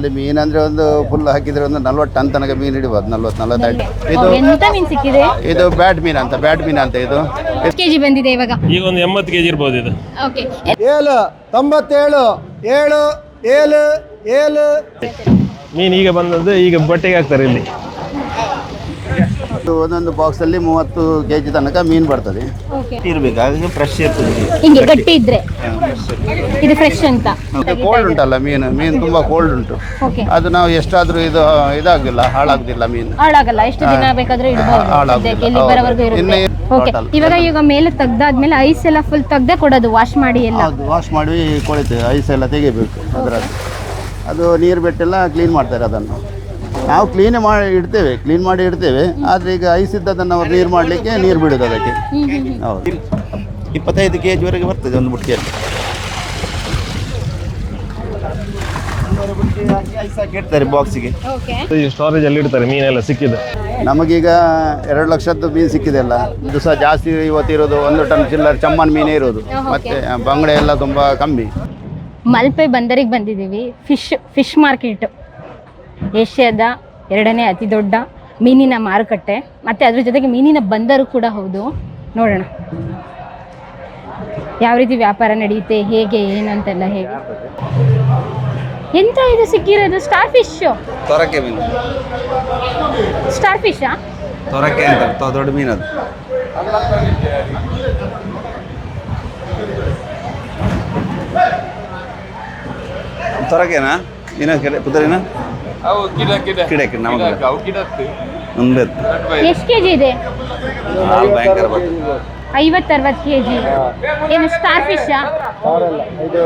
ಅಲ್ಲಿ ಮೀನಂದ್ರೆ ಒಂದು ಫುಲ್ ಹಾಕಿದ್ರೆ ಒಂದು ನಲ್ವತ್ತು ಟನ್ ತನಕ ಮೀನ್ ಹಿಡಿಬೋದು ನಲ್ವತ್ ನಲ್ವತ್ತೈದು ಇದು ಎಂತ ಮೀನ್ ಸಿಕ್ಕಿದೆ? ಇದು ಬ್ಯಾಟ್ ಮೀನ್ ಅಂತ ಬ್ಯಾಟ್ ಮೀನ್ ಅಂತ ಇದು. ಎಷ್ಟು ಕೆಜಿ ಬಂದಿದೆ ಇವಾಗ. ಈಗ ಒಂದು ಎಂಬತ್ತು ಕೆಜಿ ಇರ್ಬೋದು ಇದು. ಓಕೆ. ಏಳು ತೊಂಬತ್ತೇಳು ಏಳು ಏಳು ಏಳು. ಮೀನ್ ಈಗ ಬಂದದ್ದು ಈಗ ಬಟ್ಟೆಗೆ ಹಾಕ್ತಾರೆ ಇಲ್ಲಿ. ಒಂದೊಂದು ಬಾಕ್ಸ್ ಅಲ್ಲಿ ಮೂವತ್ತು ಕೆಜಿ ತನಕ ಮೀನ್ ಬರ್ತದೆ. ಓಕೆ ಇರ್ಬೇಕು ಹಾಗಾಗಿ ಫ್ರೆಶ್ ಇರ್ತದೆ. ಹಿಂಗೆ ಗಟ್ಟಿ ಇದ್ರೆ? ಇದು ಫ್ರೆಶ್ ಅಂತ? ಕೋಲ್ಡ್ ಉಂಟಲ್ಲ ಮೀನು ಮೀನ್ ತುಂಬಾ ಕೋಲ್ಡ್ ಉಂಟು. ಓಕೆ ಅದು ನಾವು ಎಷ್ಟಾದ್ರೂ ಇದು ಇದಾಗಿಲ್ಲ ಹಾಳಾಗುದಿಲ್ಲ ಮೀನು. ಹಾಳಾಗಲ್ಲ ಎಷ್ಟು ದಿನ ಬೇಕಾದ್ರೂ ಇಡಬಹುದು ಹಾಳಾಗುದಿಲ್ಲ. ಇಲ್ಲಿ ಬರೋವರೆಗೂ ಇರುತ್ತೆ. Okay total. ಇವಾಗ ಈಗ ಮೇಲೆ ತೆಗ್ದಾದ್ಮೇಲೆ ಐಸ್ ಎಲ್ಲ ಫುಲ್ ತೆಗ್ದೇ ಕೊಡೋದು ವಾಶ್ ಮಾಡಿ ಎಲ್ಲ? ಹೌದು ವಾಶ್ ಮಾಡಿ ಕೊಳಿತೇವೆ ಐಸ್ ಎಲ್ಲ ತೆಗಿಬೇಕು ಅದ್ರಲ್ಲಿ. ಅದು ನೀರು ಬಿಟ್ಟೆಲ್ಲ ಕ್ಲೀನ್ ಮಾಡ್ತಾರೆ ಅದನ್ನು. ನಾವು ಕ್ಲೀನ್ ಮಾಡಿ ಇಡ್ತೇವೆ ಕ್ಲೀನ್ ಮಾಡಿ ಇಡ್ತೇವೆ. ಆದರೆ ಈಗ ಐಸ್ ಇದ್ದದನ್ನು ಅವ್ರು ನೀರು ಮಾಡಲಿಕ್ಕೆ ನೀರು ಬಿಡೋದು ಅದಕ್ಕೆ. ಹೌದು. ಇಪ್ಪತ್ತೈದು ಕೆ ಜಿವರೆಗೆ ಬರ್ತದೆ ಒಂದು ಬುಟ್ಟಿಯಲ್ಲಿ. ಇಡ್ತಾರೆ ಬಾಕ್ಸಿಗೆ ಓಕೆ ಈ ಸ್ಟೋರೇಜ್ ಅಲ್ಲಿ ಇಡ್ತಾರೆ ಮೀನೆಲ್ಲ ಸಿಕ್ಕಿದೆ. ನಮಗೀಗ ಎರಡು ಲಕ್ಷದ್ದು ಮೀನು ಸಿಕ್ಕಿದೆ ಅಲ್ಲ ಇದು ಸಹ ಜಾಸ್ತಿ ಇವತ್ತಿರೋದು ಒಂದು ಟನ್ ಚಿಲ್ಲರ್ ಚಮ್ಮನ್ ಮೀನೇ ಇರೋದು. ಮತ್ತೆ ಬಂಗಡೆ ಎಲ್ಲ ತುಂಬಾ ಕಮ್ಮಿ. ಮಲ್ಪೆ ಬಂದರಿಗೆ ಬಂದಿದೀವಿ ಫಿಶ್ ಫಿಶ್ ಮಾರ್ಕೆಟ್ ಏಷ್ಯಾದ ಎರಡನೇ ಅತಿ ದೊಡ್ಡ ಮೀನಿನ ಮಾರುಕಟ್ಟೆ. ಮತ್ತು ಅದ್ರ ಜೊತೆಗೆ ಮೀನಿನ ಬಂದರು ಕೂಡ ಹೌದು. ನೋಡೋಣ. ಯಾವ ರೀತಿ ವ್ಯಾಪಾರ ನಡೆಯುತ್ತೆ ಹೇಗೆ ಏನು ಅಂತೆಲ್ಲ ಹೇಗೆ ಎಂತ ಇದು ಸಿಕ್ಕಿರೋದು? ಸ್ಟಾರ್ ಫಿಶ್ ತೊರಕೆ ಮೀನು. ಸ್ಟಾರ್ ಫಿಶಾ ತೊರಕೆ ಅಂತ ದೊಡ್ಡ ಮೀನು ಅದು. ತೊರಕೆನಾ? ಏನ ಕೇಳಿ ಪುತ್ತರಿನ? ಅವು ಗಿಡ ಅವು ಎಷ್ಟು ಕೆ ಜಿ ಇದೆ ಭಯಂಕರ ಬರ್ತದೆ. ಐವತ್ತರವತ್ತು ಕೆ ಜಿ ಏನು ಸ್ಟಾರ್ ಫಿಶ್ ಅವರಲ್ಲ ಇದು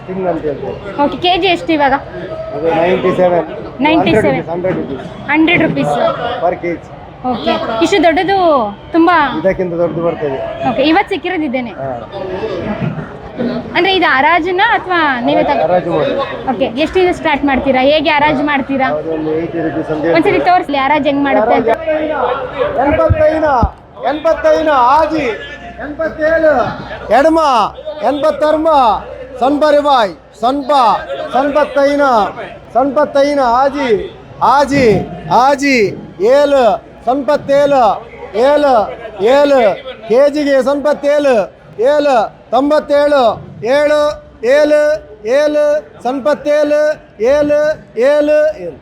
ಸ್ಟಿಂಗ್ ಅಂತ ಹೇಳ್ತೇವೆ ಓಕೆ ಕೆ ಜಿ ಎಷ್ಟು ಇವಾಗ? Ninety seven ninety seven hundred rupees hundred rupees per K G okay ಇಷ್ಟು ದೊಡ್ಡದು ತುಂಬಾ ಇದಕ್ಕಿಂತ ದೊಡ್ಡದು ಬರ್ತದೆ. ಓಕೆ ಇವತ್ತು ಸಿಕ್ಕಿರೋದಿದ್ದೇನೆ ಹಾಂ. ಅಂದ್ರೆ ಇದು ಹರಾಜಿನ ಅಥವಾ ನೀವೇ ಹರಾಜು ಓಕೆ ಎಷ್ಟಿಂದ ಸ್ಟಾರ್ಟ್ ಮಾಡ್ತೀರಾ? ಹೇಗೆ ಹರಾಜು ಮಾಡ್ತೀರಾ? ಅದೊಂದು ಏಯ್ಟಿ ಒಂದ್ಸರಿ ತೋರಿಸ್ಲಿ ಹರಾಜು ಹೆಂಗ್ ಮಾಡುತ್ತೆ ಅಂತ. ಎಂಬತ್ತೈದು ಎಂಬತ್ತೈದು ಆಜಿ ಎಂಬತ್ತೇಳು ಎಡಮ ಎಂಬತ್ತರ್ಮ ಸೊನ್ಬರಿವಾಯ್ ಸೊನ್ಪ ಸೊನ್ಪತ್ತೈನು ಸೊನ್ಪತ್ತೈನು ಆಜಿ ಆಜಿ ಆಜಿ ಏಳು ಸಂಪತ್ತೇಲು ಏಳು ಏಳು ಕೆ ಜಿಗೆ ಸೊನ್ಪತ್ತೇಳು ಏಳು ತೊಂಬತ್ತೇಳು ಏಳು ಏಳು ಏಳು ಸಂಪತ್ತೇಳು ಏಳು ಏಳು ಏಳು.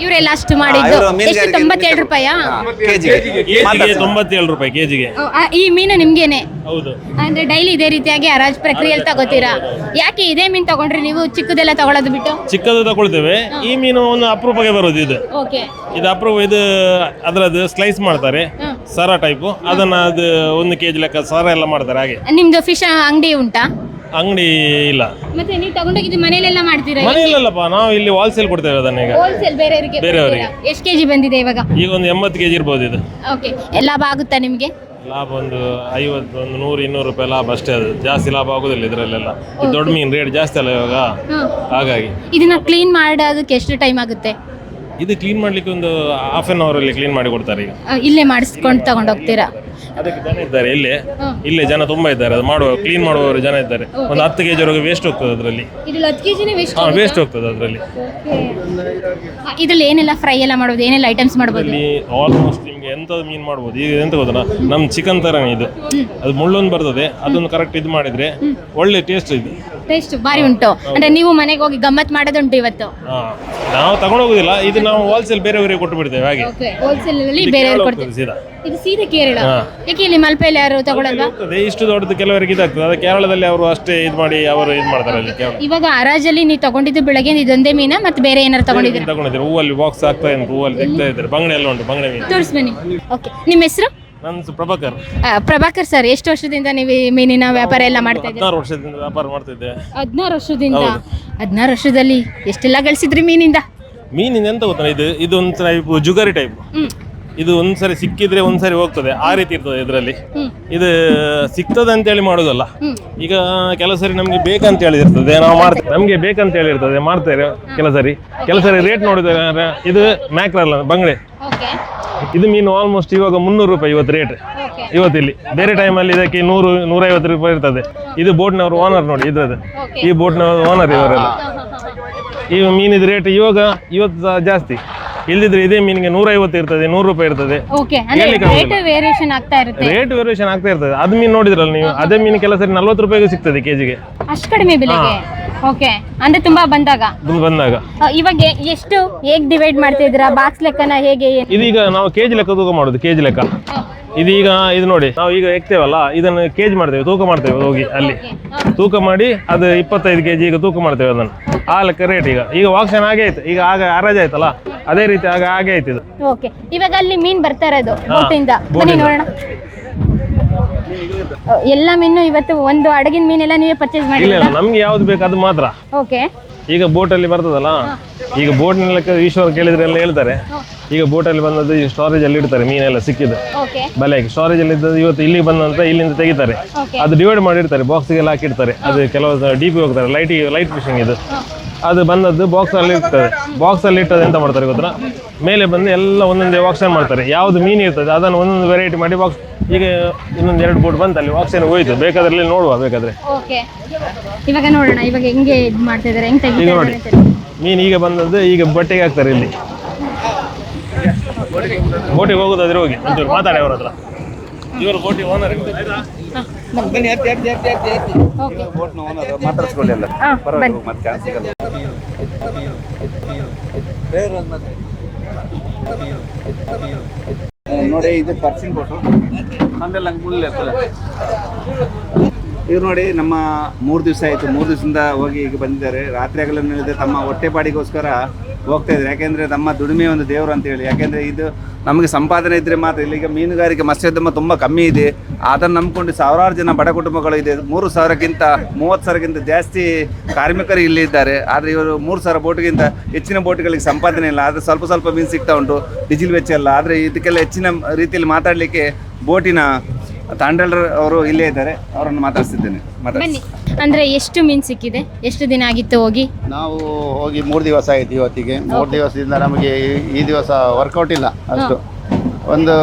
ಇವರೆಲ್ಲ ಅಷ್ಟು ಮಾಡಿದ್ದು. ಎಷ್ಟು ತೊಂಬತ್ತೇಳು ರೂಪಾಯಾ? ಕೆಜಿಗೆ. ತೊಂಬತ್ತೇಳು ರೂಪಾಯಿ ಕೆಜಿಗೆ. ಓ, ಆ, ಈ ಮೀನು ನಿಮ್ಗೇನೆ? ಹೌದು. ಅಂದ್ರೆ ಡೈಲಿ ಇದೇ ರೀತಿಯಾಗಿ ಹರಾಜ್ ಪ್ರಕ್ರಿಯೆಯಲ್ಲಿ ತಗೋತೀರಾ? ಯಾಕೆ ಇದೇ ಮೀನು ತಗೊಂಡ್ರಿ ನೀವು ಚಿಕ್ಕದೆಲ್ಲ ತಗೊಳ್ಳೋದು ಬಿಟ್ಟು? ಚಿಕ್ಕದು ತಗೊಳ್ತೇವೆ. ಈ ಮೀನು ಒಂದು ಅಪರೂಪಕ್ಕೆ ಬರೋದು ಇದು. ಓಕೆ. ಇದು ಅಪರೂಪ ಇದು ಅದರದ್ದು ಸ್ಲೈಸ್ ಮಾಡ್ತಾರೆ. ಸರ ಟೈಪು ಅದನ್ನ ಅದು ಒಂದು ಕೆಜಿ ಲೆಕ್ಕ ಸರ ಎಲ್ಲ ಮಾಡ್ತಾರೆ ಹಾಗೆ. ನಿಮ್ದು ಫಿಶ್ ಅಂಗಡಿ ಉಂಟಾ? ಅಂಗಡಿ ಇಲ್ಲ. ಮತ್ತೆ ನೀವು ತಗೊಂಡೋಗಿದ್ದು ಮನೆಯಲ್ಲೆಲ್ಲ ಮಾಡ್ತೀರಾ ಮನೆಯಲ್ಲಪ್ಪ ನಾವು ಇಲ್ಲಿ ಹೋಲ್ಸೇಲ್ ಕೊಡ್ತೇವೆ ಅದನ್ನ ಈಗ ಹೋಲ್ಸೇಲ್ ಬೇರೆಯವರಿಗೆ ಬೇರೆಯವರಿಗೆ. ಎಷ್ಟು ಕೆಜಿ ಬಂದಿದೆ ಇವಾಗ? ಈಗ ಒಂದು ಎಂಬತ್ತು ಕೆಜಿ ಇರ್ಬೋದು ಇದು. ಓಕೆ ಲಾಭ ಆಗುತ್ತಾ ನಿಮಗೆ? ಲಾಭ ಒಂದು ಐವತ್ತು ಒಂದು ನೂರು ಇನ್ನೂರು ರೂಪಾಯಿ ಲಾಭ ಅಷ್ಟೇ ಅದು. ಜಾಸ್ತಿ ಲಾಭ ಆಗೋದಿಲ್ಲ ಇದರಲ್ಲೆಲ್ಲ. ಇದು ದೊಡ್ಡ ಮೀನು ರೇಟ್ ಜಾಸ್ತಿ ಅಲ್ಲ ಇವಾಗ. ಹಾಗಾಗಿ. ಇದನ್ನ ಕ್ಲೀನ್ ಮಾಡೋದಕ್ಕೆ ಎಷ್ಟು ಟೈಮ್ ಆಗುತ್ತೆ? ಇದು ಕ್ಲೀನ್ ಮಾಡ್ಲಿಕ್ಕೆ ಒಂದು ಹಾಫ್ ಆನ್ ಅಲ್ಲಿ ಕ್ಲೀನ್ ಮಾಡಿ ಕೊಡ್ತಾರೆ ಈಗ. ಆ, ಇಲ್ಲೇ ಮಾಡಿಸ್ಕೊಂಡು ತಗೊಂಡು ಹೋಗ್ತೀರಾ? ಅದಕ್ಕೆ ಜನ ಇದ್ದಾರೆ ಇಲ್ಲೇ. ಇಲ್ಲೇ ಜನ ತುಂಬಾ ಇದ್ದಾರೆ. ಅದು ಮಾಡುವ ಕ್ಲೀನ್ ಮಾಡುವವರು ಜನ ಇದ್ದಾರೆ. ಒಂದು ಹತ್ತು ಕೆಜಿ ವರೆಗೆ ವೇಸ್ಟ್ ಹೋಗ್ತದೆ ಅದರಲ್ಲಿ. ಇದ್ರಲ್ಲಿ ಹತ್ತು ಕೆ ಜಿನೇ ವೇಸ್ಟ್ ಹಾ ವೇಸ್ಟ್ ಹೋಗ್ತದೆ ಅದರಲ್ಲಿ. ಇದ್ರಲ್ಲಿ ಏನೆಲ್ಲ ಫ್ರೈ ಎಲ್ಲ ಮಾಡ್ಬೋದು? ಏನೆಲ್ಲ ಐಟಮ್ಸ್ ಮಾಡ್ಬೋದು? ಇಲ್ಲಿ ಆಲ್ಮೋಸ್ಟ್ ನಿಮ್ಗೆ ಎಂತ ಮೀನ್ ಮಾಡ್ಬೋದು? ಈಗ ಎಂತ ಗೊತ್ತಲ್ಲ? ನಮ್ಮ ಚಿಕನ್ ತರನೇ ಇದು. ಅದು ಮುಳ್ಳೊಂದು ಬರ್ತದೆ. ಅದನ್ನು ಕರೆಕ್ಟ್ ಇದು ಮಾಡಿದ್ರೆ ಒಳ್ಳೆ ಟೇಸ್ಟ್ ಇದು. ಟೇಸ್ಟ್ ಬಾರಿ ಉಂಟು. ಅಂದ್ರೆ ನೀವು ಮನೆಗೆ ಹೋಗಿ ಗಮ್ಮತ್ ಮಾಡೋದುಂಟು ಇವತ್ತು. ನಾವು ತಗೊಂಡು ಹೋಗುದಿಲ್ಲ ಇದು ನಾವು ಹೋಲ್ಸೇಲ್ ಬೇರೆಯವರಿಗೆ ಕೊಟ್ಟು ಬಿಡ್ತೇವೆ ಹಾಗೆ ಹೋಲ್ಸೇಲ್ ಅಲ್ಲಿ ಇದು ಬೇರೆಯವ್ರಿಗೆ ಕೇರಳ ಕೊಡ್ತೀವಿ ಹೋಗ್ತದೆ ಸೀದಾ. ಇದು ಸೀದಾ ಕೇರಳ. ಹಾ. ಯಾಕೆ ಇಲ್ಲಿ ಮಲ್ಪೆಯಲ್ಲಿ ಯಾರು ತಗೊಳಲ್ವಾ? ಹೋಗ್ತದೆ ಇಷ್ಟು ದೊಡ್ಡದು ಕೆಲವರಿಗೆ ಇದಾಗ್ತದೆ ಅದು ಕೇರಳದಲ್ಲಿ ಅವರು ಅಷ್ಟೇ ಇದು ಮಾಡಿ ಅವರು ಇದು ಮಾಡ್ತಾರೆ ಅಲ್ಲಿ ಕೇರಳ. ಇವಾಗ ಹರಾಜಲ್ಲಿ ನೀವು ತಗೊಂಡಿದ್ದು ಬೆಳಗ್ಗೆ ಇದೊಂದೇ ಮೀನ ಮತ್ತೆ ಬೇರೆ ಏನಾರು ತಗೊಂಡಿದ್ದೀರಾ? ತಗೊಂಡಿದ್ದಾರೆ? ಹೂವಲ್ಲಿ ಬಾಕ್ಸ್ ಆಗ್ತಾ ಇದೆ ಹೂವಲ್ಲಿ ತೆಗ್ತಾ ಇದ್ದಾರೆ ಬಂಗಡೆ ಎಲ್ಲ ಉಂಟು ಬಂಗಡೆ ಮೀನು. ತೋರಿಸ್ ಬನ್ನಿ. ಓಕೆ ನಿಮ್ಮ ಹೆಸರು? ನನ್ನ ಪ್ರಭಾಕರ್. ಪ್ರಭಾಕರ್ ಸರ್ ಎಷ್ಟು ವರ್ಷದಿಂದ ನೀವು ಈ ಮೀನಿನ ವ್ಯಾಪಾರ ಎಲ್ಲ ಮಾಡ್ತಾ ಇದ್ದೀರಾ? ಹದಿನಾರು ವರ್ಷದಿಂದ ವ್ಯಾಪಾರ ಮಾಡ್ತಿದ್ದೆ ಹದಿನಾರು ವರ್ಷದಿಂದ? ಹದಿನಾರು ವರ್ಷದಲ್ಲಿ ಎಷ್ಟೆಲ್ಲ ಗಳಿಸಿದ್ರಿ ಮೀನಿಂದ? ಮೀನಿನ ಎಂತ ಗೊತ್ತಾ ಇದು ಇದು ಒಂದು ಟೈಪ್ ಜುಗಾರಿ ಟೈಪ್ ಹ್ಮ್. ಇದು ಒಂದ್ಸರಿ ಸಿಕ್ಕಿದ್ರೆ ಒಂದ್ಸರಿ ಹೋಗ್ತದೆ ಆ ರೀತಿ ಇರ್ತದೆ ಇದರಲ್ಲಿ. ಹ್ಮ್. ಇದು ಸಿಗ್ತದೆ ಅಂತೇಳಿ ಮಾಡೋದಲ್ಲ. ಈಗ ಕೆಲವು ಸರಿ ನಮ್ಗೆ ಬೇಕಂತ ಹೇಳಿರ್ತದೆ ನಾವು ಮಾಡ್ತೇವೆ. ನಮ್ಗೆ ಬೇಕಂತ ಹೇಳಿರ್ತದೆ ಮಾಡ್ತೇವೆ ಕೆಲಸರಿ ಸರಿ. ಕೆಲವು ಸರಿ ರೇಟ್ ನೋಡಿದ್ರೆ ಇದು ಮ್ಯಾಕ್ರಲ್ಲ ಬಂಗಡೆ. ಓಕೆ ಇದು ಮೀನು ಆಲ್ಮೋಸ್ಟ್ ಇವಾಗ ಮುನ್ನೂರು ರೂಪಾಯಿ ಇವತ್ತು ರೇಟ್ ಇವತ್ತಿಲ್ಲಿ ಬೇರೆ ಟೈಮಲ್ಲಿ ಇದಕ್ಕೆ ನೂರು ನೂರೈವತ್ತು ರೂಪಾಯಿ ಇರ್ತದೆ. ಇದು ಬೋಟ್ನವರು ಓನರ್ ನೋಡಿ ಇದ್ರದ್ದು. ಈ ಬೋಟ್ನ ಓನರ್ ಇವರೆಲ್ಲ ಈ ಮೀನಿದ ರೇಟ್ ಇವಾಗ ಇವತ್ತು ಜಾಸ್ತಿ. ಇಲ್ದಿದ್ರೆ ಇದೇ ಮೀನಿಗೆ ನೂರೈವತ್ತು ಇರ್ತದೆ ನೂರು ರೂಪಾಯಿ ಇರ್ತದೆ. ಓಕೆ ಅಂದ್ರೆ ಹೇಳ್ಲಿಕ್ಕೆ ರೇಟ್ ವೇರಿಯೇಷನ್ ಆಗ್ತಾ ಇರುತ್ತೆ. ರೇಟ್ ವೇರಿಯೇಷನ್ ಆಗ್ತಾ ಇರ್ತದೆ. ಅದ್ ಮೀನ್ ನೋಡಿದ್ರಲ್ಲ ನೀವು? ಅದೇ ಮೀನು ಕೆಲಸ ನಲ್ವತ್ತು ರೂಪಾಯಿಗೆ ಸಿಗ್ತದೆ ಕೆಜಿಗೆ ಅಷ್ಟು ಕಡಿಮೆ ಬೆಲೆಗೆ? ಓಕೆ ಅಂದ್ರೆ ತುಂಬಾ ಬಂದಾಗ? ಬಂದಾಗ. ಆ, ಇವಾಗ ಎ- ಎಷ್ಟು ಹೇಗ್ ಡಿವೈಡ್ ಮಾಡ್ತಿದ್ದೀರಾ ಬಾಕ್ಸ್ ಲೆಕ್ಕನ ಹೇಗೆ ಏನು? ಇದೀಗ ನಾವು ಕೆಜಿ ಲೆಕ್ಕ ತೂಕ ಮಾಡುದು ಕೆಜಿ ಲೆಕ್ಕ. ಇದೀಗ ಇದು ನೋಡಿ ನಾವು ಈಗ ಎಕ್ತೇವಲ್ಲ ಇದನ್ನು ಕೆಜಿ ಮಾಡ್ತೇವೆ ತೂಕ ಮಾಡ್ತೇವೆ ಹೋಗಿ ಅಲ್ಲಿ. ತೂಕ ಮಾಡಿ ಅದು ಇಪ್ಪತ್ತೈದು ಕೆಜಿ ಈಗ ತೂಕ ಮಾಡ್ತೇವೆ ಅದನ್ನು. ಆ ಲೆಕ್ಕ ರೇಟ್ ಈಗ. ಈಗ ವಾಕ್ಸನ್ ಆಗೇ ಆಯ್ತು. ಈಗ ಆಗ ಹರಾಜ್ ಆಯ್ತಲ್ಲ ಅದೇ ರೀತಿ ಆಗ ಹಾಗೆ ಆಯ್ತು ಇದು. ಓಕೆ ಇವಾಗ ಅಲ್ಲಿ ಮೀನ್ ಬರ್ತಾ ಇರೋದು ಬೋಟಿಂದ. ಬನ್ನಿ ನೋಡೋಣ. ಎಲ್ಲ ಮೀನು ಇವತ್ತು ಒಂದು ಅಡಗಿನ ಮೀನೆಲ್ಲ ನೀವೇ ಪರ್ಚೇಸ್ ಇಲ್ಲ ಇಲ್ಲ ನಮ್ಗೆ ಯಾವ್ದು ಬೇಕು ಅದು ಮಾತ್ರ. ಓಕೆ ಈಗ ಬೋಟಲ್ಲಿ ಬರ್ತದಲ್ಲ? ಈಗ ಬೋಟ್ ಲೆಕ್ಕ ಈಶ್ವರ ಕೇಳಿದ್ರೆ ಎಲ್ಲ ಹೇಳ್ತಾರೆ ಈಗ ಬೋಟಲ್ಲಿ ಬಂದದ್ದು ಈ ಸ್ಟೋರೇಜ್ ಅಲ್ಲಿ ಇಡ್ತಾರೆ ಮೀನೆಲ್ಲ ಸಿಕ್ಕಿದ್ದು. ಬಲೆ ಸ್ಟೋರೇಜ್ ಅಲ್ಲಿ ಇದ್ದದ್ದು ಇವತ್ತು ಇಲ್ಲಿಗೆ ಬಂದಂತ ಇಲ್ಲಿಂದ ತೆಗಿತಾರೆ. ಅದು ಡಿವೈಡ್ ಮಾಡಿರ್ತಾರೆ ಬಾಕ್ಸ್ಗೆಲ್ಲ ಹಾಕಿರ್ತಾರೆ. ಅದು ಕೆಲವು ಡಿ ಪಿ ಹೋಗ್ತಾರೆ. ಲೈಟ್ ಲೈಟ್ ಫಿಶಿಂಗ್ ಇದು. ಅದು ಬಂದದ್ದು ಬಾಕ್ಸ್ ಅಲ್ಲಿ ಇರ್ತದೆ. ಬಾಕ್ಸ್ ಅಲ್ಲಿ ಇಟ್ಟದ್ದು ಎಂತ ಮಾಡ್ತಾರೆ ಗೊತ್ತಾ? ಮೇಲೆ ಬಂದು ಎಲ್ಲ ಒಂದೊಂದೇ ವಾಕ್ಸನ್ ಮಾಡ್ತಾರೆ? ಯಾವ್ದು ಮೀನು ಇರ್ತದೆ ಅದನ್ನು ಒಂದೊಂದು ವೆರೈಟಿ ಮಾಡಿ ಬಾಕ್ಸ್ ಈಗ ಇನ್ನೊಂದು ಎರಡು ಬೋಟ್ ಬಂತು ಅಲ್ಲಿ ವಾಕ್ಸನ್ ಹೋಯ್ತು. ಬೇಕಾದ್ರೆ ಇಲ್ಲಿ ನೋಡುವ ಬೇಕಾದ್ರೆ. ಓಕೆ. ಇವಾಗ ನೋಡೋಣ ಇವಾಗ ಹೆಂಗೆ ಇದು ಮಾಡ್ತಾ ಇದಾರೆ ಹೆಂಗ್ ತೆಗಿತಾ ಈಗ ನೋಡಿ. ಮೀನು ಈಗ ಬಂದದ್ದು ಈಗ ಬಟ್ಟೆಗೆ ಹಾಕ್ತಾರೆ ಇಲ್ಲಿ. ಬೋಟಿಗೆ ಹೋಗೋದಾದ್ರೆ ಹೋಗಿ. ಒಂಚೂರು ಮಾತಾಡಿ ಅವ್ರ ಹತ್ರ. ಇವರು ಬೋಟಿ ಓನರ್ ಓಕೆ. ಮಾತಾಡ್ಸ್ಕೊಳ್ಳಿ ಎಲ್ಲ. ಮತ್ತೆ ಸಿಗಲ್ಲ ನೋಡಿ ಇದು ಪರ್ಸಿನ್ ಬೋಟು ಅಂದ್ರೆ ಹಂಗೆ ಮುಳ್ಳು ಇರ್ತದೆ ಇವ್ರು ನೋಡಿ ನಮ್ಮ ಮೂರು ದಿವಸ ಆಯಿತು. ಮೂರು ದಿವಸದಿಂದ ಹೋಗಿ ಈಗ ಬಂದಿದ್ದಾರೆ. ರಾತ್ರಿ ಹಗಲನ್ನಿಲ್ಲದೆ ತಮ್ಮ ಹೊಟ್ಟೆಪಾಡಿಗೋಸ್ಕರ ಹೋಗ್ತಾ ಇದ್ದಾರೆ ಯಾಕೆಂದರೆ ನಮ್ಮ ದುಡಿಮೆ ಒಂದು ದೇವರು ಅಂತೇಳಿ ಯಾಕೆಂದ್ರೆ ಇದು ನಮಗೆ ಸಂಪಾದನೆ ಇದ್ರೆ ಮಾತ್ರ ಇಲ್ಲಿಗ ಮೀನುಗಾರಿಕೆ ಮತ್ಸ್ಯೋದ್ಯಮ ತುಂಬಾ ಕಮ್ಮಿ ಇದೆ. ಅದನ್ನು ನಂಬಿಕೊಂಡು ಸಾವಿರಾರು ಜನ ಬಡ ಕುಟುಂಬಗಳು ಇದೆ. ಮೂರು ಸಾವಿರಕ್ಕಿಂತ ಮೂವತ್ತು ಸಾವಿರಕ್ಕಿಂತ ಜಾಸ್ತಿ ಕಾರ್ಮಿಕರು ಇಲ್ಲಿ ಇದ್ದಾರೆ. ಆದ್ರೆ ಇವರು ಮೂರು ಸಾವಿರ ಬೋಟ್ಗಿಂತ ಹೆಚ್ಚಿನ ಬೋಟ್ಗಳಿಗೆ ಸಂಪಾದನೆ ಇಲ್ಲ. ಆದ್ರೆ ಸ್ವಲ್ಪ ಸ್ವಲ್ಪ ಮೀನು ಸಿಗ್ತಾ ಉಂಟು. ಡಿಜಿಲ್ ವೆಚ್ಚ ಎಲ್ಲ. ಆದ್ರೆ ಇದಕ್ಕೆಲ್ಲ ಹೆಚ್ಚಿನ ರೀತಿಯಲ್ಲಿ ಮಾತಾಡಲಿಕ್ಕೆ ಬೋಟಿನ ತಾಂಡಲ್ರ ಅವರು ಇಲ್ಲೇ ಇದ್ದಾರೆ. ಅವರನ್ನು ಮಾತಾಡಿಸ್ತಿದ್ದೇನೆ. ಮಾತಾಡಿ ಅಂದ್ರೆ ಎಷ್ಟು ಮೀನ್ ಸಿಕ್ಕಿದೆ? ಎಷ್ಟು ದಿನ ಆಗಿತ್ತು ಹೋಗಿ? ನಾವು ಹೋಗಿ ಮೂರು ದಿವಸ ಆಯ್ತು ಇವತ್ತಿಗೆ. ಮೂರು ದಿವಸದಿಂದ ನಮಗೆ ಈ- ದಿವಸ ವರ್ಕೌಟ್ ಇಲ್ಲ ಅಷ್ಟು. ಒಂದು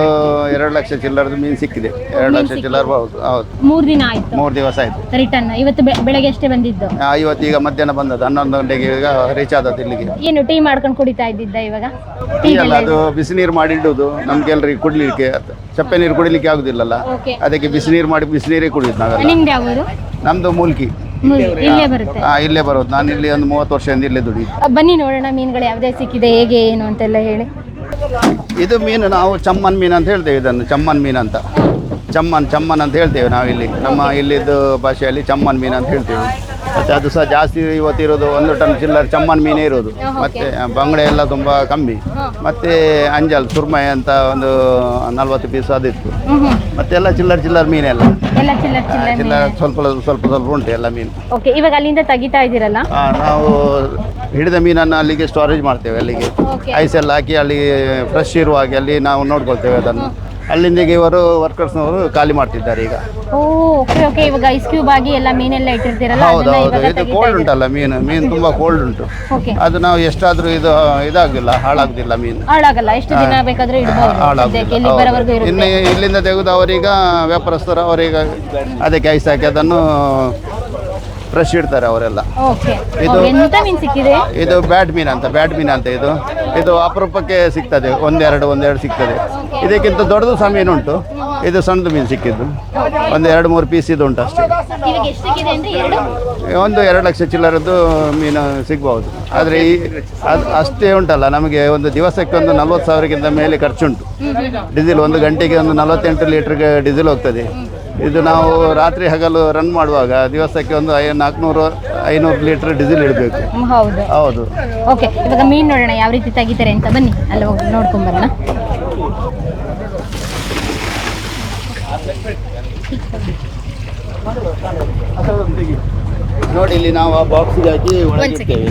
ಎರಡು ಲಕ್ಷ ಚಿಲ್ಲರದು ಮೀನು ಸಿಕ್ಕಿದೆ. ಎರಡು ಲಕ್ಷ ಚಿಲ್ಲರ್ ಹೌದು ಹೌದು. ಮೂರ್ ದಿನ ಆಯ್ತು. ಮೂರು ದಿವಸ ಆಯ್ತು. ರಿಟರ್ನ್ ಇವತ್ತು ಬೆ- ಬೆಳಗ್ಗೆ ಅಷ್ಟೇ ಬಂದಿದ್ದು? ಆ, ಇವತ್ತು ಈಗ ಮಧ್ಯಾಹ್ನ ಬಂದದ್ದು. ಹನ್ನೊಂದು ಗಂಟೆಗೆ ಈಗ ರೀಚ್ ಆದದ್ದು ಇಲ್ಲಿಗೆ. ಏನು ಟೀ ಮಾಡ್ಕೊಂಡು ಕುಡಿತಾ ಇದ್ದಿದ್ದ ಇವಾಗ? ಟೀ ಅಲ್ಲ ಅದು ಬಿಸಿ ನೀರು ಮಾಡಿ ಇಡುದು. ನಮ್ಗೆ ಎಲ್ರಿಗೆ ಕುಡಿಲಿಕ್ಕೆ ಚಪ್ಪೆ ನೀರು ಕುಡಿಲಿಕ್ಕೆ ಆಗುದಿಲ್ಲಲ್ಲ. ಓಕೆ. ಅದಕ್ಕೆ ಬಿಸಿ ನೀರು ಮಾಡಿ ಬಿಸಿ ನೀರೇ ಕುಡಿಯೋದು ನಾವೆಲ್ಲ. ನಿಮ್ದು ಯಾವುದು? ನಮ್ದು ಮೂಲ್ಕಿ. ಇಲ್ಲೇ ಬರುತ್ತೆ. ಆ, ಇಲ್ಲೇ ಬರೋದು. ನಾನು ಇಲ್ಲಿ ಒಂದು ಮೂವತ್ತು ವರ್ಷದಿಂದ ಇಲ್ಲೇ ದುಡಿ ಬನ್ನಿ ನೋಡೋಣ ಮೀನುಗಳು ಯಾವ್ದೇ ಸಿಕ್ಕಿದೆ ಹೇಗೆ ಏನು ಅಂತೆಲ್ಲ ಹೇಳಿ. ಇದು ಮೀನು ನಾವು ಚಮ್ಮನ್ ಮೀನು ಅಂತ ಹೇಳ್ತೇವೆ ಇದನ್ನು ಚಮ್ಮನ್ ಮೀನು ಅಂತ. ಚಮ್ಮನ್ ಚಮ್ಮನ್ ಅಂತ ಹೇಳ್ತೇವೆ ನಾವಿಲ್ಲಿ ನಮ್ಮ ಇಲ್ಲಿದ್ದು ಭಾಷೆಯಲ್ಲಿ ಚಮ್ಮನ್ ಮೀನು ಅಂತ ಹೇಳ್ತೇವೆ. ಮತ್ತೆ ಅದು ಸಹ ಜಾಸ್ತಿ ಇವತ್ತಿರೋದು ಒಂದು ಟನ್ ಚಿಲ್ಲರ್ ಚಮ್ಮನ್ ಮೀನೇ ಇರೋದು. ಮತ್ತೆ ಬಂಗಡೆ ಎಲ್ಲ ತುಂಬ ಕಮ್ಮಿ. ಮತ್ತೆ ಅಂಜಲ್ ಸುರ್ಮೈ ಅಂತ ಒಂದು ನಲ್ವತ್ತು ಪೀಸ್ ಅದಿತ್ತು. ಮತ್ತೆಲ್ಲ ಹ್ಮ್. ಮತ್ತೆ ಎಲ್ಲ ಚಿಲ್ಲರ್ ಚಿಲ್ಲರ್ ಮೀನೆಲ್ಲ. ಎಲ್ಲ ಚಿಲ್ಲರ್ ಸ್ವಲ್ಪ ಸ್ವಲ್ಪ ಸ್ವಲ್ಪ ಉಂಟು ಎಲ್ಲ ಮೀನು. ಓಕೆ ಇವಾಗ ಅಲ್ಲಿಂದ ತೆಗಿತಾ ಇದ್ದೀರಲ್ಲ? ಆ, ನಾವು ಹಿಡಿದ ಮೀನನ್ನು ಅಲ್ಲಿಗೆ ಸ್ಟೋರೇಜ್ ಮಾಡ್ತೇವೆ ಅಲ್ಲಿಗೆ. ಓಕೆ ಐಸ್ ಎಲ್ಲ ಹಾಕಿ ಅಲ್ಲಿ ಫ್ರೆಶ್ ಇರುವ ಹಾಗೆ ಅಲ್ಲಿ ನಾವು ನೋಡ್ಕೊಳ್ತೇವೆ ಅದನ್ನು. ಅಲ್ಲಿಂದ ಇವರು ವರ್ಕರ್ಸ್ನವರು ಖಾಲಿ ಮಾಡ್ತಿದ್ದಾರೆ ಈಗ. ಓಕೆ ಓಕೆ ಇವಾಗ ಐಸ್ ಕ್ಯೂಬ್ ಆಗಿ ಎಲ್ಲ ಮೀನೆಲ್ಲ ಇಟ್ಟಿರ್ತೀರಲ್ಲ ಹೌದು ಅದನ್ನ ಹೌದು. ಇವಾಗ ಇದು ತೆಗಿತಾ ಕೋಲ್ಡ್ ಉಂಟಲ್ಲ ಮೀನು. ಮೀನು ತುಂಬಾ ಕೋಲ್ಡ್ ಉಂಟು. ಅದು ನಾವು ಎಷ್ಟಾದ್ರೂ ಇದು ಇದಾಗಿಲ್ಲ ಹಾಳಾಗುದಿಲ್ಲ ಮೀನು. ಹಾಳಾಗಲ್ಲ ಎಷ್ಟು ದಿನ ಬೇಕಾದ್ರೆ ಇಡಬಹುದು ಸದ್ಯಕ್ಕೆ ಇಲ್ಲಿ ಬರೋವರೆಗೂ ಹಾಳಾಗುದಿಲ್ಲ ಇರುತ್ತೆ. ಇನ್ನು ಇಲ್ಲಿಂದ ತೆಗೆದು ಅವರೀಗ ವ್ಯಾಪಾರಸ್ಥರು ಅವರೀಗ ಅದಕ್ಕೆ ಐಸ್ ಹಾಕಿ ಅದನ್ನು ಫ್ರೆಶ್ ಇಡ್ತಾರೆ ಅವರೆಲ್ಲ. ಓಕೆ ಇದು- ಎಂತ ಮೀನ್ ಸಿಕ್ಕಿದೆ? ಇದು ಬ್ಯಾಟ್ ಮೀನ್ ಅಂತ ಬ್ಯಾಟ್ ಮೀನ್ ಅಂತ ಇದು. ಇದು ಅಪರೂಪಕ್ಕೆ ಸಿಗ್ತದೆ ಒಂದೆರಡು ಒಂದೆರಡು ಸಿಗ್ತದೆ. ಇದಕ್ಕಿಂತ ದೊಡ್ಡದು ಸಹ ಮೀನು ಉಂಟು. ಇದು ಸಣ್ಣದು ಮೀನು ಸಿಕ್ಕಿದ್ದು. ಒಂದು ಎರಡು ಮೂರು ಪೀಸ್ ಇದು ಉಂಟು ಅಷ್ಟೇ. ಒಂದು ಎರಡು ಲಕ್ಷ ಚಿಲ್ಲರದ್ದು ಮೀನು ಸಿಗ್ಬೋದು. ಆದರೆ ಈ ಅದು ಅಷ್ಟೇ ಉಂಟಲ್ಲ ನಮಗೆ ಒಂದು ದಿವಸಕ್ಕೆ ಒಂದು ನಲ್ವತ್ತು ಸಾವಿರಕ್ಕಿಂತ ಮೇಲೆ ಖರ್ಚುಂಟು. ಡೀಸೆಲ್ ಒಂದು ಗಂಟೆಗೆ ಒಂದು ನಲವತ್ತೆಂಟು ಲೀಟ್ರಿಗೆ ಡೀಸೆಲ್ ಹೋಗ್ತದೆ. ಇದು ನಾವು ರಾತ್ರಿ ಹಗಲು ರನ್ ಮಾಡುವಾಗ ದಿವಸಕ್ಕೆ ಒಂದು ಐ ನಾಲ್ಕುನೂರು ಐನೂರು ಲೀಟರ್ ಡೀಸೆಲ್ ಇಡಬೇಕು. ಹೌದು. ಹೌದು. ಓಕೆ ಇವಾಗ ಮೀನ್ ನೋಡೋಣ ಯಾವ ರೀತಿ ತೆಗಿತಾರೆ ಅಂತ ಬನ್ನಿ. ಅಲ್ಲಿ ಹೋಗಿ ನೋಡ್ಕೊಂಡ್ ಬರೋಣ ನೋಡಿ ಇಲ್ಲಿ ನಾವು ಆ ಬಾಕ್ಸಿಗೆ ಹಾಕಿ ಒಳಗಿಡ್ತೇವೆ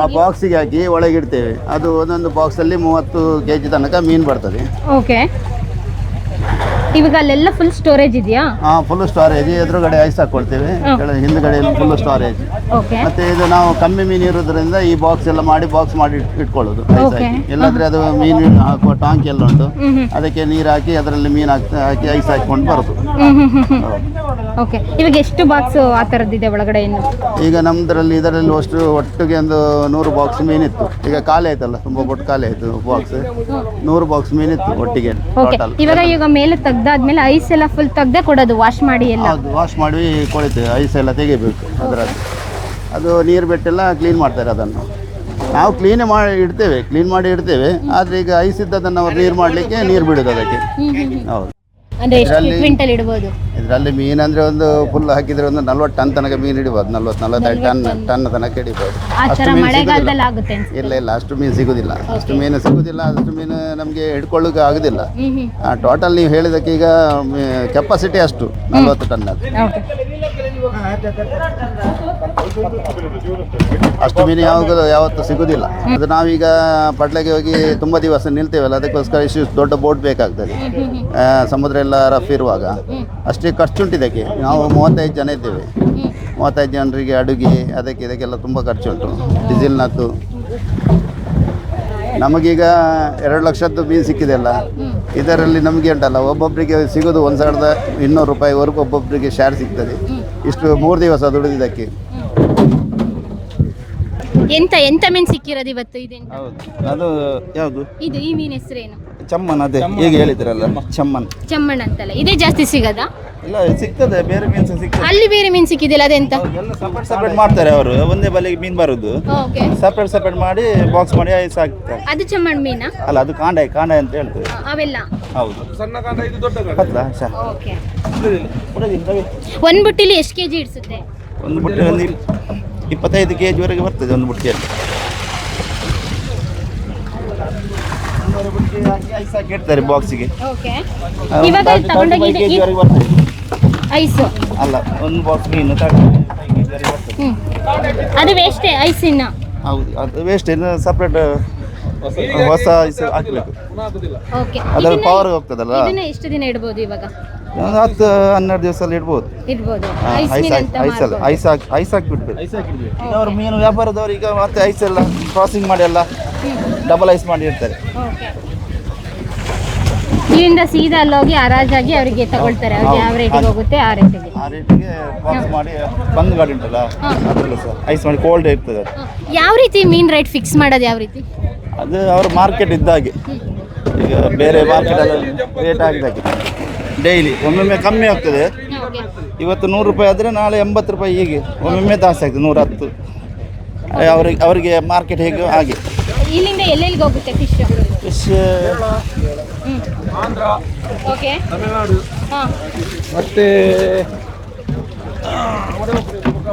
ಆ ಬಾಕ್ಸಿಗೆ ಹಾಕಿ ಒಳಗಿಡ್ತೇವೆ ಅದು ಒಂದೊಂದು ಬಾಕ್ಸಲ್ಲಿ ಮೂವತ್ತು ಕೆ ಜಿ ತನಕ ಮೀನು ಬರ್ತದೆ. ಓಕೆ ಇವಾಗ ಅಲ್ಲೆಲ್ಲ ಫುಲ್ ಸ್ಟೋರೇಜ್ ಇದೆಯಾ? ಹಾ ಫುಲ್ ಸ್ಟೋರೇಜ್ ಎದುರುಗಡೆ ಐಸ್ ಹಾಕೊಳ್ತೀವಿ. ಕೆಳಗೆ ಹಿಂದ್ಗಡೆ ಫುಲ್ ಸ್ಟೋರೇಜ್ ಓಕೆ ಮತ್ತೆ ಇದು ನಾವು ಕಮ್ಮಿ ಮೀನು ಇರೋದ್ರಿಂದ ಈ ಬಾಕ್ಸ್ ಎಲ್ಲ ಮಾಡಿ ಬಾಕ್ಸ್ ಮಾಡಿ ಇಟ್- ಇಟ್ಕೊಳ್ಳೋದು. ಐಸ್. ಹಾಕಿ. ಇಲ್ಲಾಂದ್ರೆ ಅದು ಮೀನು ಹಾಕುವ ಟಾಂಕ್ ಎಲ್ಲ ಉಂಟು. ಅದಕ್ಕೆ ನೀರು ಹಾಕಿ ಅದರಲ್ಲಿ ಮೀನು ಹಾಕಿ ಹಾಕಿ ಐಸ್ ಹಾಕೊಂಡು ಬರೋದು. ಓಕೆ ಇವಾಗ ಎಷ್ಟು ಬಾಕ್ಸ್ ಆ ಥರದ್ದಿದೆ ಒಳಗಡೆ ಇನ್ನು? ಈಗ ನಮ್ದ್ರಲ್ಲಿ ಇದರಲ್ಲಿ ಅಷ್ಟು ಒಟ್ಟಿಗೆ ಒಂದು ನೂರು ಬಾಕ್ಸ್ ಮೀನಿತ್ತು ಈಗ ಖಾಲಿ ಆಯ್ತಲ್ಲ ತುಂಬ ಕೊಟ್ಟು ಖಾಲಿ ಆಯ್ತು ಬಾಕ್ಸ್ ನೂರು ಬಾಕ್ಸ್ ಮೀನಿತ್ತು ಒಟ್ಟಿಗೆ ಓಕೆ ಟೋಟಲ್ ಇವಾಗ ಈಗ ಮೇಲೆ ತೆಗ್ದಾದ್ಮೇಲೆ ಐಸ್ ಎಲ್ಲ ಫುಲ್ ತೆಗ್ದೇ ಕೊಡೋದು ವಾಶ್ ಮಾಡಿ ಎಲ್ಲ. ಅದು ವಾಶ್ ಮಾಡಿ ಕೊಳಿತೇವೆ ಐಸ್ ಎಲ್ಲ ತೆಗಿಬೇಕು ಅದರಲ್ಲಿ. ಅದು ನೀರು ಬಿಟ್ಟೆಲ್ಲ ಕ್ಲೀನ್ ಮಾಡ್ತಾರೆ ಅದನ್ನು. ನಾವು ಕ್ಲೀನ್ ಮಾಡಿ ಇಡ್ತೇವೆ ಕ್ಲೀನ್ ಮಾಡಿ ಇಡ್ತೇವೆ ಆದರೆ ಈಗ ಐಸ್ ಇದ್ದದನ್ನು ಅವ್ರು ನೀರು ಮಾಡಲಿಕ್ಕೆ ನೀರು ಬಿಡೋದು ಅದಕ್ಕೆ. ಹೌದು. ಅಂದ್ರೆ ಎಷ್ಟು ಕ್ವಿಂಟಲ್ ಇಡ್ಬೋದು? ಇದರಲ್ಲಿ ಮೀನಂದ್ರೆ ಒಂದು ಫುಲ್ ಹಾಕಿದ್ರೆ ಒಂದು ನಲ್ವತ್ತು ಟನ್ ತನಕ ಮೀನು ಹಿಡಿಬೋದು. ನಲ್ವತ್ತು ನಲ್ವತ್ತೈದು ಟನ್ ಟನ್. ತನಕ ಹಿಡಿಬೋದು. ಅಷ್ಟು ಮೀನು ಸಿಗೋದಿಲ್ಲ. ಇಲ್ಲ ಇಲ್ಲ ಅಷ್ಟು ಮೀನು ಸಿಗೋದಿಲ್ಲ. ಅಷ್ಟು ಮೀನು ಸಿಗೋದಿಲ್ಲ ಅಷ್ಟು ಮೀನು ನಮಗೆ ಹಿಡ್ಕೊಳ್ಳೋಕೆ ಆಗೋದಿಲ್ಲ. ಟೋಟಲ್ ನೀವು ಹೇಳಿದಕ್ಕೆ ಈಗ ಕೆಪಾಸಿಟಿ ಅಷ್ಟು ನಲ್ವತ್ತು ಟನ್ ಅದು ಅಷ್ಟು ಮೀನು ಯಾವಾಗ ಯಾವತ್ತು ಸಿಗೋದಿಲ್ಲ. ಅದು ನಾವೀಗ ಪಡ್ಲೆಗೆ ಹೋಗಿ ತುಂಬ ದಿವಸ ನಿಲ್ತೇವಲ್ಲ, ಅದಕ್ಕೋಸ್ಕರ ಇಷ್ಟು ದೊಡ್ಡ ಬೋಟ್ ಬೇಕಾಗ್ತದೆ. ಸಮುದ್ರ ಎಲ್ಲ ರಫ್ ಇರುವಾಗ. ಅಷ್ಟೇ ಖರ್ಚುಂಟು ಇದಕ್ಕೆ. ನಾವು ಮೂವತ್ತೈದು ಜನ ಇದ್ದೇವೆ. ಮೂವತ್ತೈದು ಜನರಿಗೆ ಅಡುಗೆ, ಅದಕ್ಕೆ ಇದಕ್ಕೆಲ್ಲ ತುಂಬ ಖರ್ಚುಂಟು ಡೀಸೆಲ್ನದ್ದು ನಮಗೀಗ ಎರಡು ಲಕ್ಷದ್ದು ಮೀನು ಸಿಕ್ಕಿದೆ ಅಲ್ಲ ಇದರಲ್ಲಿ ನಮಗೆ ಉಂಟಲ್ಲ ಒಬ್ಬೊಬ್ಬರಿಗೆ ಸಿಗೋದು ಒಂದು ಸಾವಿರದ ಇನ್ನೂರು ರೂಪಾಯಿವರೆಗೂ ಒಬ್ಬೊಬ್ಬರಿಗೆ ಶೇರ್ ಸಿಗ್ತದೆ. ಇಷ್ಟು ಮೂರು ದಿವಸ ದುಡಿದಿದ್ದಕ್ಕೆ. ಎಂತ ಎಂತ ಮೀನ್ ಸಿಕ್ಕಿರೋದು ಇವತ್ತು? ಇದೆಂತ? ಹೌದು. ಅದು ಯಾವುದು? ಇದು ಈ ಮೀನ್ ಹೆಸರೇನು? ಚಮ್ಮನ್ ಅದೇ ಈಗ ಹೇಳಿದ್ರಲ್ಲ? ಚಮ್ಮನ್. ಚಮ್ಮಣ್ಣ ಅಂತಲ್ಲ. ಇದೇ ಜಾಸ್ತಿ ಸಿಗದ? ಇಲ್ಲ ಸಿಗ್ತದೆ ಬೇರೆ ಮೀನು ಸಹ ಸಿಗ್ತದೆ. ಅಲ್ಲಿ ಬೇರೆ ಮೀನ್ ಸಿಕ್ಕಿದಿಲ್ಲ ಅದೆಂತ? ಎಲ್ಲ ಸಪ್ರೇಟ್ ಸೆಪರೇಟ್ ಮಾಡ್ತಾರೆ ಅವರು. ಒಂದೇ ಬಲೆಗೆ ಮೀನ್ ಬರುದು. ಓಕೆ ಸಪ್ರೇಟ್ ಸಪ್ರೇಟ್ ಮಾಡಿ ಬಾಕ್ಸ್ ಮಾಡಿ ಐಸ್ ಹಾಕ್ತಾರೆ ಅದು ಚಮ್ಮಣ್ಣ ಮೀನಾ? ಅಲ್ಲ ಅದು ಕಾಂಡಾಯ್ ಕಾಂಡ ಅಂತ ಹೇಳ್ತೇವೆ. ಅವೆಲ್ಲ? ಹೌದು. ಸಣ್ಣ ಕಾಂಡ ಇದು ದೊಡ್ಡ ಕಾಂಡ. ಹೌದಾ ಸರ್ ಓಕೆ ಒಂದು ಬುಟ್ಟಿಲಿ ಎಷ್ಟು ಕೆಜಿ ಇಡ್ಸುತ್ತೆ? ಒಂದು ಬುಟ್ಟಿ ಒಂದು ಇಪ್- ಇಪ್ಪತ್ತೈದು ಕೆ ಜಿವರೆಗೆ ಬರ್ತದೆ ಒಂದು ಬುಟ್ಟಿಯಲ್ಲಿ. ಐಸ್ ಹಾಕಿ ಇಡ್ತಾರೆ ಬಾಕ್ಸಿಗೆ ಓಕೆ ಇವಾಗ ತಗೊಂಡೋಗಿ ಕೆ ಇದು- ಜಿವರೆಗೆ ಬರ್ತದೆ. ಐಸು. ಅಲ್ಲ ಒಂದು ಬಾಕ್ಸ್ ಮೀನು ತರ್ಟಿ ಬರ್ತದೆ. ಅದು ವೇಸ್ಟೇ ಐಸ್ ಇನ್ನ? ಹೌದು ಅದು ವೇಸ್ಟ್ ಇನ್ನು ಸಪ್ರೇಟ್ ಹೊಸ ಐಸ್ ಹಾಕಬೇಕು. ಓಕೆ ಅದರ ಪವರ್ ಹೋಗ್ತದಲ್ಲ? ಇದನ್ನ ಎಷ್ಟು ದಿನ ಇಡಬಹುದು ಇವಾಗ? ಒಂದು ಹತ್ತು ಹನ್ನೆರಡು ದಿವಸ ಅಲ್ಲಿ ಇಡ್ಬೋದು. ಇಡ್ಬೋದು ಹಾ, ಐಸ್ ಐಸ್ ಹಾಕಿ ಐಸ್ ಹಾಕಿ ಬಿಡ್ಬೇಕು. ಅವ್ರು ಮೀನು ವ್ಯಾಪಾರದವ್ರು ಈಗ ಮತ್ತೆ ಐಸ್ ಎಲ್ಲ ಕ್ರಾಸಿಂಗ್ ಮಾಡಿ ಎಲ್ಲ ಡಬಲ್ ಐಸ್ ಮಾಡಿರ್ತಾರೆ ಇಲ್ಲಿಂದ ಸೀದಾ ಅಲ್ಲೋಗಿ ಹರಾಜಾಗಿ ಅವರಿಗೆ ತಗೊಳ್ತಾರೆ. ಅವ್ರಿಗೆ ಯಾವ ರೇಟಿಗೆ ಹೋಗುತ್ತೆ ಆ ರೇಟಿಗೆ ಆ ರೇಟಿಗೆ ಬಾಕ್ಸ್ ಮಾಡಿ ಬಂದ್ ಗಾಡಿ ಉಂಟಲ್ಲ. ಅದರಲ್ಲೂ ಐಸ್ ಮಾಡಿ ಕೋಲ್ಡ್ ಇರ್ತದೆ. ಅದು ಯಾವ ರೀತಿ ಮೀನ್ ರೇಟ್ ಫಿಕ್ಸ್ ಮಾಡೋದು ಯಾವ ರೀತಿ? ಅದು ಅವ್ರ ಮಾರ್ಕೆಟ್ ಇದ್ದಾಗೆ ಈಗ ಬೇರೆ ಮಾರ್ಕೆಟಲ್ಲಿ ರೇಟ್ ಆಗಿದ್ದಾಗೆ ಡೈಲಿ ಒಮ್ಮೊಮ್ಮೆ ಕಮ್ಮಿ ಆಗ್ತದೆ. ಇವತ್ತು ನೂರು ರೂಪಾಯಿ ಆದರೆ ನಾಳೆ ಎಂಬತ್ತು ರೂಪಾಯಿ ಹೀಗೆ. ಒಮ್ಮೊಮ್ಮೆ ಜಾಸ್ತಿ ಆಗ್ತದೆ ನೂರ ಹತ್ತು ಅವ್ರಿಗೆ ಅವರಿಗೆ ಮಾರ್ಕೆಟ್ ಹೇಗೆ ಹಾಗೆ. ಇಲ್ಲಿಂದ ಎಲ್ಲೆಲ್ಲಿಗೆ ಹೋಗುತ್ತೆ ಫಿಶ್ ಫಿಶ್ ಓಕೆ ತಮಿಳ್ನಾಡು ಹಾಂ. ಮತ್ತೆ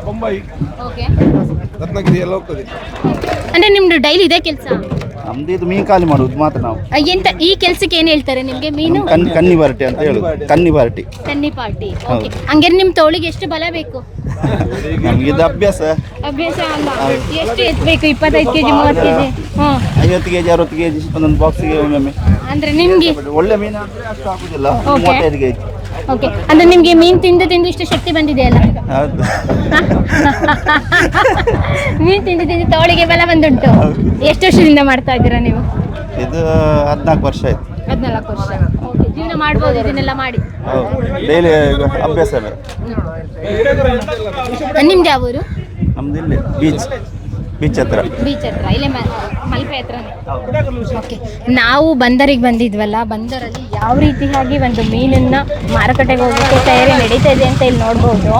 ಬೊಂಬೈ ಓಕೆ ರತ್ನಗಿರಿ ಎಲ್ಲ ಹೋಗ್ತದೆ. ಅಂದ್ರೆ ನಿಮ್ದು ಡೈಲಿ ಇದೇ ಕೆಲಸ? ನಮ್ದು ಇದು ಮೀನು ಖಾಲಿ ಮಾಡುದು ಮಾತ್ರ ನಾವು. ಎಂತ ಈ ಕೆಲ್ಸಕ್ಕೆ ಏನ್ ಹೇಳ್ತಾರೆ ನಿಮ್ಗೆ ಮೀನು? ಕನ್ ಕನ್ನಿ ಪಾರ್ಟಿ ಅಂತ ಹೇಳುದು. ಕನ್ನಿ ಪಾರ್ಟಿ ಕನ್ನಿ ಪಾರ್ಟಿ. ಓಕೆ ಹಂಗಾರೆ ನಿಮ್ ತೋಳಿಗೆ ಎಷ್ಟು ಬಲ ಬೇಕು? ನಮ್ಗೆ ಇದು ಅಭ್ಯಾಸ. ಅಭ್ಯಾಸ ಅಲ್ಲ. ಎಷ್ಟು ಎತ್ತಬೇಕು ಇಪ್ಪತ್ತೈದು ಕೆಜಿ ಮೂವತ್ತು ಕೆಜಿ? ಹ್ಮ್. ಐವತ್ತು ಕೆಜಿ ಅರವತ್ತು ಕೆಜಿ ಒಂದೊಂದು ಬಾಕ್ಸಿಗೆ ಒಮ್ಮೊಮ್ಮೆ. ಅಂದ್ರೆ ನಿಮ್ಗೆ? ಒಳ್ಳೆ ಮೀನು ಅಂದ್ರೆ ಅಷ್ಟು ಆಗುದಿಲ್ಲ Okay. ಮೂವತ್ತೈದು ಕೆಜಿ. ಓಕೆ ಅಂದ್ರೆ ನಿಮ್ಗೆ ಮೀನ್ ತಿಂದು ತಿಂದು ಇಷ್ಟು ಶಕ್ತಿ ಬಂದಿದೆಯಲ್ಲ? ಹೌದು. ಮೀನ್ ತಿಂದು ತಿಂದು ತೋಳಿಗೆ ಬಲ ಬಂದುಂಟು. ಎಷ್ಟು ವರ್ಷದಿಂದ ಮಾಡ್ತಾ ಇದ್ದೀರಾ ನೀವು? ಇದು ಹದಿನಾಲ್ಕು ವರ್ಷ ಆಯ್ತು. ಹದಿನಾಲ್ಕು ವರ್ಷ. ಓಕೆ ಜೀವನ ಮಾಡ್ಬೋದು ಇದನ್ನೆಲ್ಲ ಮಾಡಿ. ಡೈಲಿ ಅಭ್ಯಾಸ. ನಿಮ್ದು ಯಾವ ಊರು? ನಮ್ದು ಇಲ್ಲಿ ಬೀಚ್. ಬೀಚ್ ಹತ್ರ. ಬೀಚ್ ಹತ್ರ ಓಕೆ ನಾವು ಬಂದರಿಗೆ ಬಂದಿದ್ವಲ್ಲ, ಬಂದರಲ್ಲಿ ಯಾವ ರೀತಿಯಾಗಿ ಒಂದು ಮೀನನ್ನ ಮಾರುಕಟ್ಟೆಗೆ ಹೋಗೋಕ್ಕೆ ತಯಾರಿ ನಡೀತಾ ಇದೆ ಅಂತ ಇಲ್ಲಿ ನೋಡ್ಬೋದು.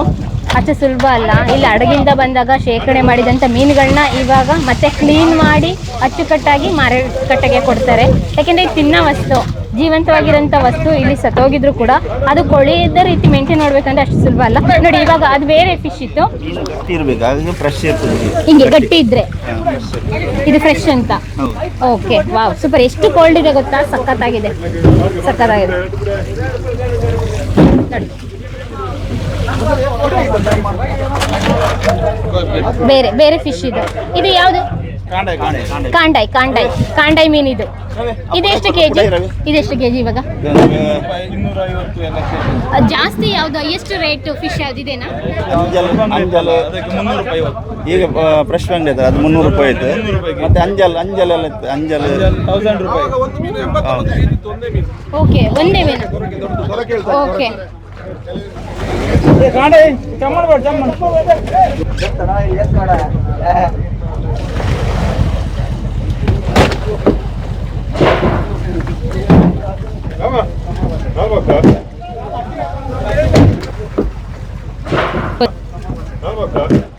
ಅಷ್ಟು ಸುಲಭ ಅಲ್ಲ. ಇಲ್ಲಿ ಅಡಗಿಂದ ಬಂದಾಗ ಶೇಖರಣೆ ಮಾಡಿದಂಥ ಮೀನುಗಳನ್ನ ಇವಾಗ ಮತ್ತೆ ಕ್ಲೀನ್ ಮಾಡಿ ಅಚ್ಚುಕಟ್ಟಾಗಿ ಮಾರುಕಟ್ಟೆಗೆ ಕೊಡ್ತಾರೆ. ಯಾಕೆಂದರೆ ಇದು ತಿನ್ನೋ ವಸ್ತು. ಜೀವಂತವಾಗಿರೋಂಥ ವಸ್ತು ಇಲ್ಲಿ ಸತ್ತೋಗಿದ್ರು ಕೂಡ ಅದು ಕೊಳೆಯದ ರೀತಿ ಮೇಂಟೈನ್ ಮಾಡ್ಬೇಕಂದ್ರೆ ಅಷ್ಟು ಸುಲಭ ಅಲ್ಲ. ನೋಡಿ ಇವಾಗ ಅದು ಬೇರೆ ಫಿಶ್ ಇತ್ತು. ಫ್ರೆಶ್. ಹಿಂಗೆ ಗಟ್ಟಿ ಇದ್ರೆ. ಇದು ಫ್ರೆಶ್ ಅಂತ. ಓಕೆ ವಾವ್ ಸೂಪರ್ ಎಷ್ಟು ಕೋಲ್ಡ್ ಇದೆ ಗೊತ್ತಾ? ಸಖತ್ತಾಗಿದೆ. ಸಖತ್ತಾಗಿದೆ. ಬೇರೆ ಬೇರೆ ಫಿಶ್ ಇದು. ಇದು ಯಾವುದು? ಕಾಂಡಾಯ್ ಕಾಂಡಾಯ್ ಕಾಂಡಾಯ್ ಮೀನ್ ಇದು ಇದೆಷ್ಟು ಕೆ ಜಿ ಇದೆಷ್ಟು ಕೆ ಜಿ ಇವಾಗ ಜಾಸ್ತಿ ಯಾವ್ದು ಎಷ್ಟು ರೇಟ್ ಫಿಶ್ ಯಾವ್ದಿದೆನಾ ಅಂಜಲ್ ಅಂಜಲ್ ಅದಕ್ಕೆ ಮುನ್ನೂರು ರೂಪಾಯಿ ಇವತ್ತು ಈಗ ಫ್ರೆಶ್ ಅಂಗಡಿ ಐತೆ ಅದು ಮುನ್ನೂರು ರೂಪಾಯಿ ಐತೆ ಮತ್ತೆ ಅಂಜಲ್ ಅಂಜಲ್ ಎಲ್ಲ ಇತ್ತು ಅಂಜಲ್ ಓಕೆ ಒಂದೇ ಒಂದು ಮೀನು ಓಕೆ ಕೆಜಿ ಇತ್ತು ಒಂದೇ ಮೀನು ಓಕೆ ಒಂದೇ ಮೀನು ದೊಡ್ಡ ಸಲ ಕೇಳ್ತಾ ಓಕೆ ಆಗ್ಬೇಕಾ?